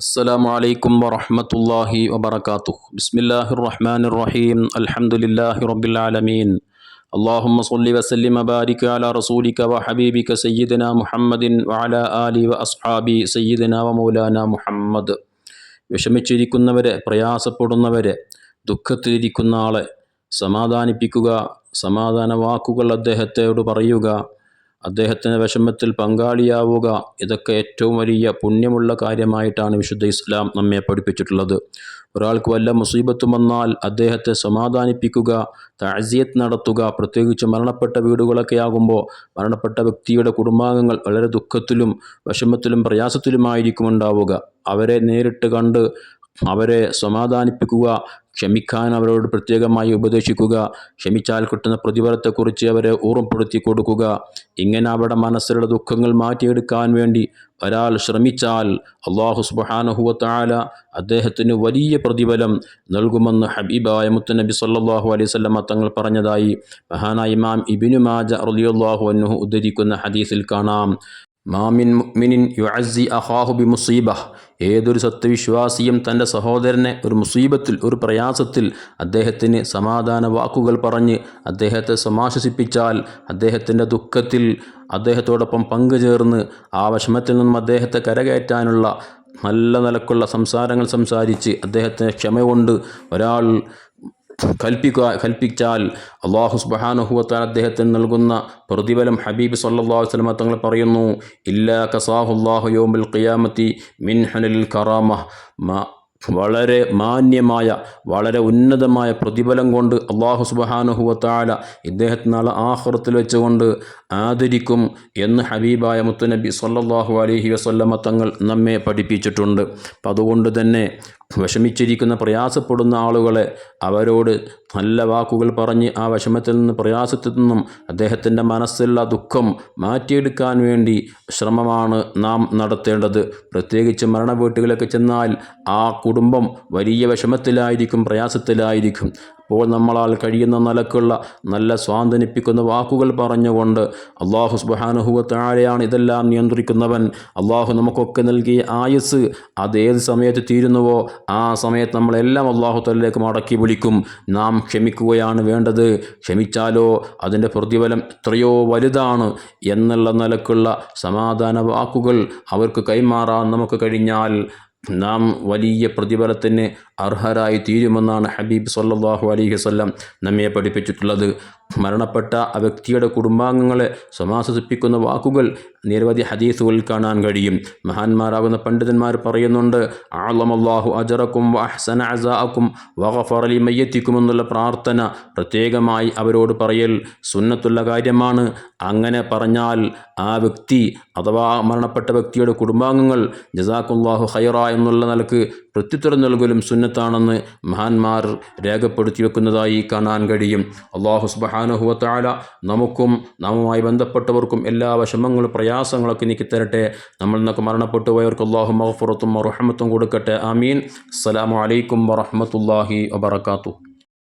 السلام عليكم ورحمة الله وبركاته بسم الله الرحمن الرحيم الحمد لله رب العالمين اللهم صل وسلم وبارك على رسولك وحبيبك سيدنا محمد وعلى آله وأصحابه سيدنا ومولانا മുഹമ്മദ് വിഷമിച്ചിരിക്കുന്നവരെ പ്രയാസപ്പെടുന്നവരെ ദുഃഖത്തിലിരിക്കുന്ന ആളെ സമാധാനിപ്പിക്കുക സമാധാന വാക്കുകൾ അദ്ദേഹത്തോട് പറയുക അദ്ദേഹത്തിന് വിഷമത്തിൽ പങ്കാളിയാവുക ഇതൊക്കെ ഏറ്റവും വലിയ പുണ്യമുള്ള കാര്യമായിട്ടാണ് വിശുദ്ധ ഇസ്ലാം നമ്മെ പഠിപ്പിച്ചിട്ടുള്ളത്. ഒരാൾക്ക് വല്ല മുസീബത്തും വന്നാൽ അദ്ദേഹത്തെ സമാധാനിപ്പിക്കുക താഴ്സിയത്ത് നടത്തുക പ്രത്യേകിച്ച് മരണപ്പെട്ട വീടുകളൊക്കെ ആകുമ്പോൾ മരണപ്പെട്ട വ്യക്തിയുടെ കുടുംബാംഗങ്ങൾ വളരെ ദുഃഖത്തിലും വിഷമത്തിലും പ്രയാസത്തിലുമായിരിക്കും ഉണ്ടാവുക. അവരെ നേരിട്ട് കണ്ട് അവരെ സമാധാനിപ്പിക്കുക ക്ഷമിക്കാൻ അവരോട് പ്രത്യേകമായി ഉപദേശിക്കുക. ക്ഷമിച്ചാൽ കിട്ടുന്ന പ്രതിഫലത്തെക്കുറിച്ച് അവരെ ഓർമ്മപ്പെടുത്തി കൊടുക്കുക. ഇങ്ങനെ അവരുടെ മനസ്സിലുള്ള ദുഃഖങ്ങൾ മാറ്റിയെടുക്കാൻ വേണ്ടി ഒരാൾ ശ്രമിച്ചാൽ അള്ളാഹു സുബാനഹുവത്താല അദ്ദേഹത്തിന് വലിയ പ്രതിഫലം നൽകുമെന്ന് ഹബീബായ മുത്തനബി സല്ലാഹു അലൈഹി സ്വല്ലമ തങ്ങൾ പറഞ്ഞതായി മഹാനായ ഇമാം ഇബിനു മാജ റലിയുല്ലാഹു അന്നുഹു ഉദ്ധരിക്കുന്ന ഹദീസിൽ കാണാം. മാമിൻ മുഅ്മിനിൻ യുഅസ്സി അഹാഹു ബി മുസീബഹ് ഏതൊരു സത്യവിശ്വാസിയും തന്റെ സഹോദരനെ ഒരു മുസീബത്തിൽ ഒരു പ്രയാസത്തിൽ അദ്ദേഹത്തിന് സമാധാന വാക്കുകൾ പറഞ്ഞ് അദ്ദേഹത്തെ സമാശസിപ്പിച്ചാൽ അദ്ദേഹത്തിന്റെ ദുഃഖത്തിൽ അദ്ദേഹത്തോടൊപ്പം പങ്കുചേർന്ന് ആ വിഷമത്തിൽ നിന്നും അദ്ദേഹത്തെ കരകയറ്റാനുള്ള നല്ല നിലക്കുള്ള സംസാരങ്ങൾ സംസാരിച്ച് അദ്ദേഹത്തിന് ക്ഷമ കൊണ്ട് ഒരാൾ കൽപ്പിക്കുക കൽപ്പിച്ചാൽ അള്ളാഹു സുബാനുഹുവത്താൻ അദ്ദേഹത്തിന് നൽകുന്ന പ്രതിഫലം ഹബീബ് സല്ലാഹു വസ്ലമ തങ്ങൾ പറയുന്നു ഇല്ലാ കസാഹുല്ലാഹു യോമുൽ ഖിയാമത്തി മിൻ ഹനൽ കറാമ. വളരെ മാന്യമായ വളരെ ഉന്നതമായ പ്രതിഫലം കൊണ്ട് അള്ളാഹു സുബഹാനുഹുവത്താല ഇദ്ദേഹത്തിന് നാളെ ആഹ്റത്തിൽ വെച്ചുകൊണ്ട് ആദരിക്കും എന്ന് ഹബീബായ മുത്തുനബി സല്ലാഹു അലഹി വസ്ല്ലമ തങ്ങൾ നമ്മെ പഠിപ്പിച്ചിട്ടുണ്ട്. അപ്പം അതുകൊണ്ട് തന്നെ വിഷമിച്ചിരിക്കുന്ന പ്രയാസപ്പെടുന്ന ആളുകളെ അവരോട് നല്ല വാക്കുകൾ പറഞ്ഞ് ആ വിഷമത്തിൽ നിന്ന് പ്രയാസത്തിൽ നിന്നും അദ്ദേഹത്തിന്റെ മനസ്സിലുള്ള ദുഃഖം മാറ്റിയെടുക്കാൻ വേണ്ടി ശ്രമമാണ് നാം നടത്തേണ്ടത്. പ്രത്യേകിച്ച് മരണ വീട്ടുകളിലൊക്കെ ചെന്നാൽ ആ കുടുംബം വലിയ വിഷമത്തിലായിരിക്കും പ്രയാസത്തിലായിരിക്കും. അപ്പോൾ നമ്മളാൽ കഴിയുന്ന നിലക്കുള്ള നല്ല സ്വാന്തനിപ്പിക്കുന്ന വാക്കുകൾ പറഞ്ഞുകൊണ്ട് അള്ളാഹു സുബാനുഹുവ താഴെയാണ് ഇതെല്ലാം നിയന്ത്രിക്കുന്നവൻ. അള്ളാഹു നമുക്കൊക്കെ നൽകിയ ആയുസ് അത് ഏത് സമയത്ത് തീരുന്നുവോ ആ സമയത്ത് നമ്മളെല്ലാം അള്ളാഹു തലിലേക്ക് മടക്കി വിളിക്കും. നാം ക്ഷമിക്കുകയാണ് വേണ്ടത്. ക്ഷമിച്ചാലോ അതിന്റെ പ്രതിഫലം എത്രയോ വലുതാണ് എന്നുള്ള നിലക്കുള്ള സമാധാന വാക്കുകൾ അവർക്ക് കൈമാറാൻ നമുക്ക് കഴിഞ്ഞാൽ നാം വലിയ പ്രതിഫലത്തിന് അർഹരായി തീരുമെന്നാണ് ഹബീബ് സല്ലാഹു അലൈഹി വസ്ലം നമ്മെ പഠിപ്പിച്ചിട്ടുള്ളത്. മരണപ്പെട്ട ആ വ്യക്തിയുടെ കുടുംബാംഗങ്ങളെ സമാശ്വസിപ്പിക്കുന്ന വാക്കുകൾ നിരവധി ഹദീസുകളിൽ കാണാൻ കഴിയും. മഹാന്മാരാകുന്ന പണ്ഡിതന്മാർ പറയുന്നുണ്ട് ആളമല്ലാഹു അജറക്കും വഹ്സന അസാക്കും വഹഫറലി മയ്യത്തിക്കും എന്നുള്ള പ്രാർത്ഥന പ്രത്യേകമായി അവരോട് പറയൽ സുന്നത്തുള്ള കാര്യമാണ്. അങ്ങനെ പറഞ്ഞാൽ ആ വ്യക്തി അഥവാ മരണപ്പെട്ട വ്യക്തിയുടെ കുടുംബാംഗങ്ങൾ ജസാക്കുല്ലാഹു ഹൈറ എന്നുള്ള നിലയ്ക്ക് പ്രത്യുത്തരം നൽകലും സുന്നത്താണെന്ന് മഹാന്മാർ രേഖപ്പെടുത്തി വെക്കുന്നതായി കാണാൻ കഴിയും. അള്ളാഹു സുബഹാനുഹുവത്താല നമുക്കും നാമുമായി ബന്ധപ്പെട്ടവർക്കും എല്ലാ വിഷമങ്ങളും പ്രയാസങ്ങളൊക്കെ നീക്കി തരട്ടെ. നമ്മൾ നിന്നൊക്കെ മരണപ്പെട്ടു പോയവർക്ക് അള്ളാഹു മഹഫുറത്തും റഹമത്തും കൊടുക്കട്ടെ. ആമീൻ. അസ്സലാമു അലൈക്കും വറഹമത്തല്ലാഹി വബർക്കാത്തു